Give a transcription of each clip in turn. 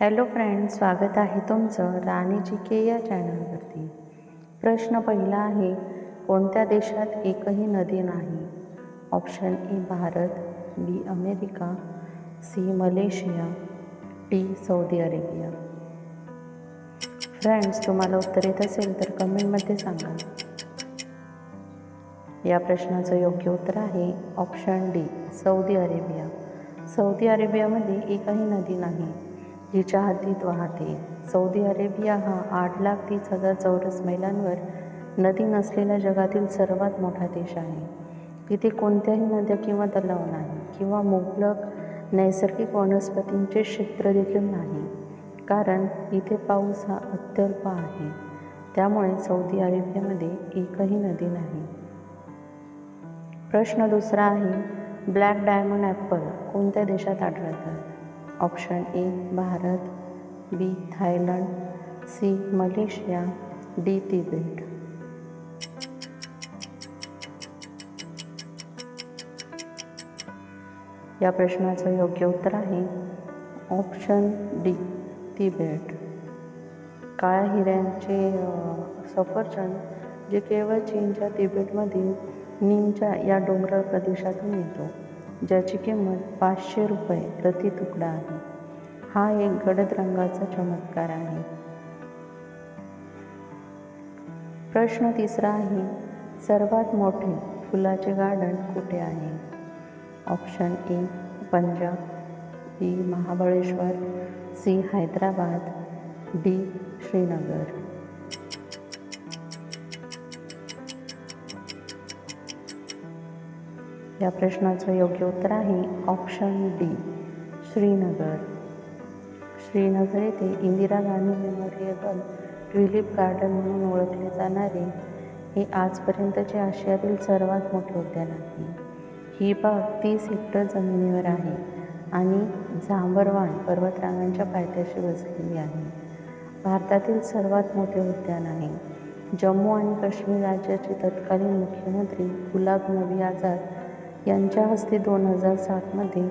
Hello friends स्वागत आहे तुमचं राणी जी के या चॅनलवरती. प्रश्न पहिला आहे कोणत्या देशात एकही नदी नाही? Option A Bharat B America C Malaysia D Saudi Arabia. Friends तुम्हाला उत्तर येत असेल तर कमेंटमध्ये सांगा. या प्रश्नाचं योग्य उत्तर आहे option D Saudi Arabia. Saudi अरेबियामध्ये एकही नदी नाही. जिच्या हद्दीत वाहते. सौदी अरेबिया हा आठ लाख तीस हजार चौरस मैलांवर नदी नसलेला जगातील सर्वात मोठा देश आहे. तिथे कोणत्याही नद्या किंवा तलाव नाही किंवा मुबलक नैसर्गिक वनस्पतींचे क्षेत्र देखील नाही. कारण इथे पाऊस हा अत्यल्प आहे. त्यामुळे सौदी अरेबियामध्ये एकही नदी नाही. प्रश्न दुसरा आहे ब्लॅक डायमंड ॲपल कोणत्या देशात आढळतात? Option A Bharat B Thailand C Malaysia D Tibet. या प्रश्नाचं योग्य उत्तर आहे ऑप्शन डी तिबेट. काळ्या हिऱ्यांचे सफरचंद जे केवळ चीनच्या तिबेटमधील निमच्या या डोंगराळ प्रदेशातून येतो. ज्याची किंमत पाचशे रुपये प्रति तुकडा आहे. हा एक गडद रंगाचा चमत्कार आहे. प्रश्न तिसरा आहे सर्वात मोठे फुलाचे गार्डन कुठे आहे? Option A Punjab B Mahabaleshwar C Hyderabad D Srinagar. या प्रश्नाचं योग्य उत्तर आहे. Option D Srinagar. श्रीनगर येथे Indira Gandhi memorial tulip garden म्हणून ओळखले जाणारे हे आजपर्यंतचे आशियातील सर्वात मोठे उद्यान आहे. ही बाग तीस हेक्टर जमिनीवर आहे आणि झांबरवान पर्वतरांगांच्या पायथ्याशी वसलेली आहे. भारतातील सर्वात मोठे उद्यान आहे. जम्मू आणि काश्मीर राज्याचे तत्कालीन मुख्यमंत्री गुलाब नबी आझाद यांच्या हस्ते दोन हजार सातमध्ये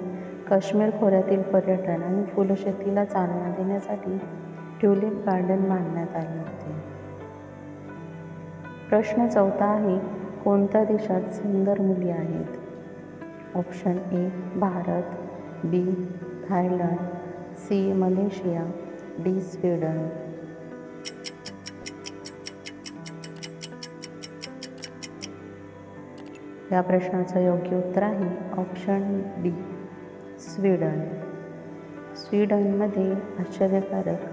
काश्मीर खोऱ्यातील पर्यटन आणि फुलशेतीला चालना देण्यासाठी ट्युलिप गार्डन बांधण्यात आले होते. प्रश्न चौथा आहे कोणत्या देशात सुंदर मुली आहेत? Option A Bharat B Thailand C Malaysia D Sweden. या प्रश्नाचं योग्य उत्तर आहे. ऑप्शन डी स्वीडन स्वीडनमध्ये आश्चर्यकारक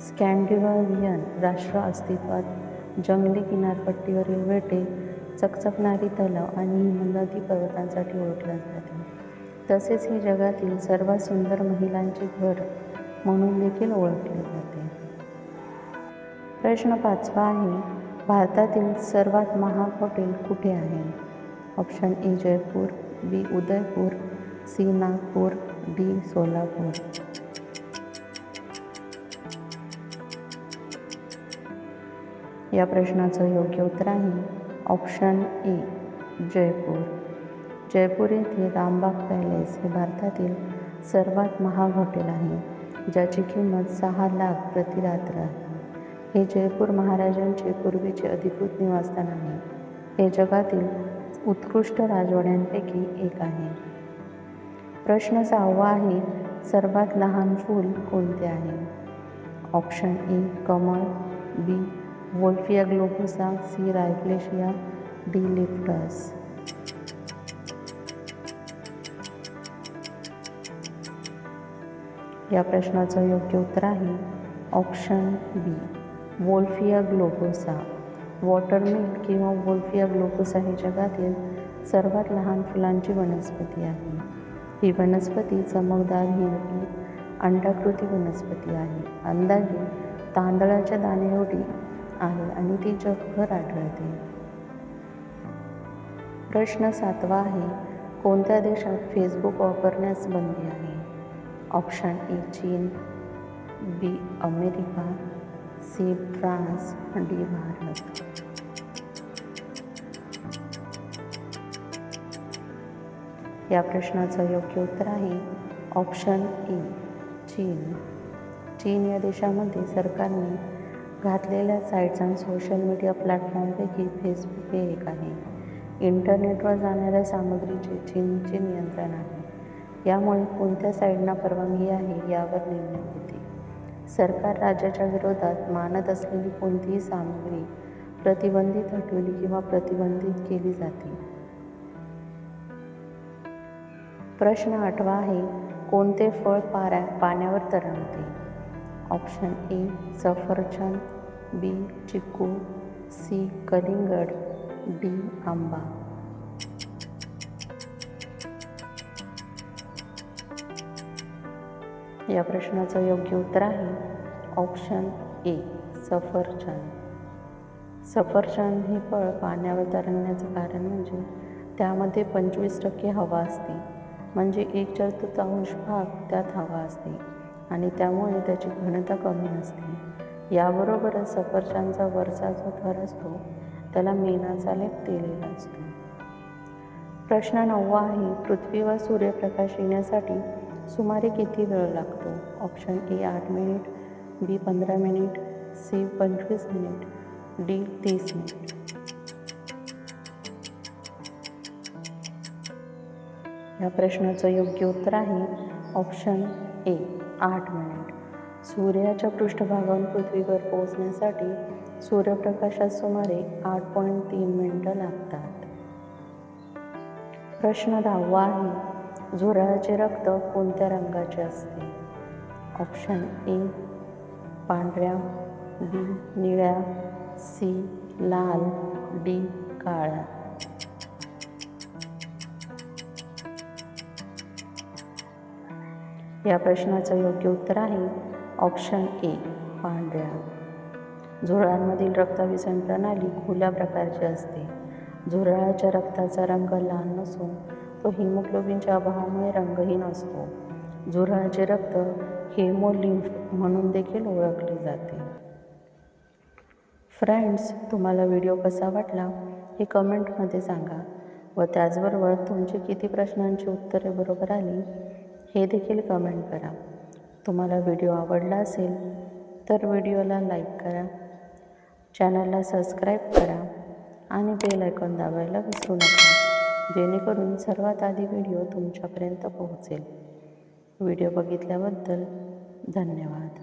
स्कॅन्डिनेव्हियन राष्ट्र अस्तित्वात जंगली किनारपट्टीवरील बेटे चकचकणारी तलाव आणि हिमनदी पर्वतांसाठी ओळखले जाते तसेच हे जगातील सर्वात सुंदर महिलांचे घर म्हणून देखील ओळखले जाते. प्रश्न पाचवा आहे भारतातील सर्वात महाग हॉटेल कुठे आहे? Option A Jaipur B Udaipur C Nagpur D Solapur. या प्रश्नाचं योग्य उत्तर आहे ऑप्शन ए जयपूर. जयपूर येथे रामबाग पॅलेस हे भारतातील सर्वात महाग हॉटेल आहे ज्याची किंमत सहा लाख प्रति रात्र आहे. हे जयपूर महाराजांचे पूर्वीचे अधिकृत निवासस्थान आहे. हे जगातील उत्कृष्ट राजवाड्यांपैकी एक आहे. प्रश्न सहावा आहे सर्वात लहान फूल कोणते आहे? ऑप्शन ए कमळ B Wolffia globosa C Rafflesia D लिफ्टस या प्रश्नाचं योग्य उत्तर आहे option B Wolffia globosa watermeal किंवा वोल्फिया ग्लोकस ही जगातील सर्वात लहान फुलांची वनस्पती आहे. ही वनस्पती चमकदार हिरवी अंडाकृती वनस्पती आहे. अंदाजे तांदळाच्या दाणे आहे आणि ती जगभर आढळते. प्रश्न सातवा आहे कोणत्या देशात फेसबुक वापरण्यास बंदी आहे? ऑप्शन ए चीन B America C France D Bharat. या प्रश्नाचं योग्य उत्तर आहे ऑप्शन ए चीन. चीन या देशामध्ये सरकारने घातलेल्या साईट्स आणि सोशल मीडिया प्लॅटफॉर्मपैकी फेसबुक हे एक आहे. इंटरनेटवर जाणाऱ्या सामग्रीचे चीनचे नियंत्रण आहे. यामुळे कोणत्या साईडना परवानगी आहे यावर निर्णय होते. सरकार राज्याच्या विरोधात मानत असलेली कोणतीही सामग्री प्रतिबंधित हटवली किंवा प्रतिबंधित केली जाते. प्रश्न आठवा आहे कोणते फळ पाऱ्या पाण्यावर तरंगते? ऑप्शन ए सफरचंद बी चिकू सी कलिंगड डी आंबा. या प्रश्नाचं योग्य उत्तर आहे ऑप्शन ए सफरचंद. सफरचंद हे फळ पाण्यावर तरंगण्याचं कारण म्हणजे त्यामध्ये पंचवीस टक्के हवा असते. म्हणजे एक चतुर्थांश भाग त्यात हवा असते आणि त्यामुळे त्याची घनता कमी असते. याबरोबरच सफरचंदचा वरचा जो थर असतो त्याला मेणाचा लेप दिलेला असतो. प्रश्न नववा आहे पृथ्वीवर सूर्यप्रकाश येण्यासाठी सुमारे किती वेळ लागतो? ऑप्शन ए आठ मिनिट बी पंधरा मिनिट सी पंचवीस मिनिट डी तीस मिनिट या प्रश्नाचं योग्य उत्तर आहे ऑप्शन ए आठ मिनिट सूर्याच्या पृष्ठभागावरून पृथ्वीवर पोहोचण्यासाठी सूर्यप्रकाशात सुमारे आठ पॉईंट तीन मिनिटं लागतात. प्रश्न दहावा आहे झुरळाचे रक्त कोणत्या रंगाचे असते? ऑप्शन ए पांढऱ्या बी निळ्या सी लाल डी काळ्या. या प्रश्नाचं योग्य उत्तर आहे ऑप्शन ए पांढऱ्या. झुरळांमधील रक्ताभिसरण प्रणाली खुल्या प्रकारची असते. झुरळाच्या रक्ताचा रंग लहान नसून तो हिमोग्लोबिनच्या अभावामुळे रंगहीन असतो. झुरळाचे रक्त हेमोलिम्फ म्हणून देखील ओळखले जाते. फ्रेंड्स तुम्हाला व्हिडिओ कसा वाटला हे कमेंटमध्ये सांगा व त्याचबरोबर तुमची किती प्रश्नांची उत्तरे बरोबर आली हे देखील कमेंट करा. तुम्हाला व्हिडिओ आवडला असेल तर व्हिडिओला लाईक करा. चॅनलला सबस्क्राईब करा आणि बेल आयकॉन दाबायला विसरू नका जेणेकरून सर्वात आधी व्हिडिओ तुमच्यापर्यंत पोहोचेल. व्हिडिओ बघितल्याबद्दल धन्यवाद.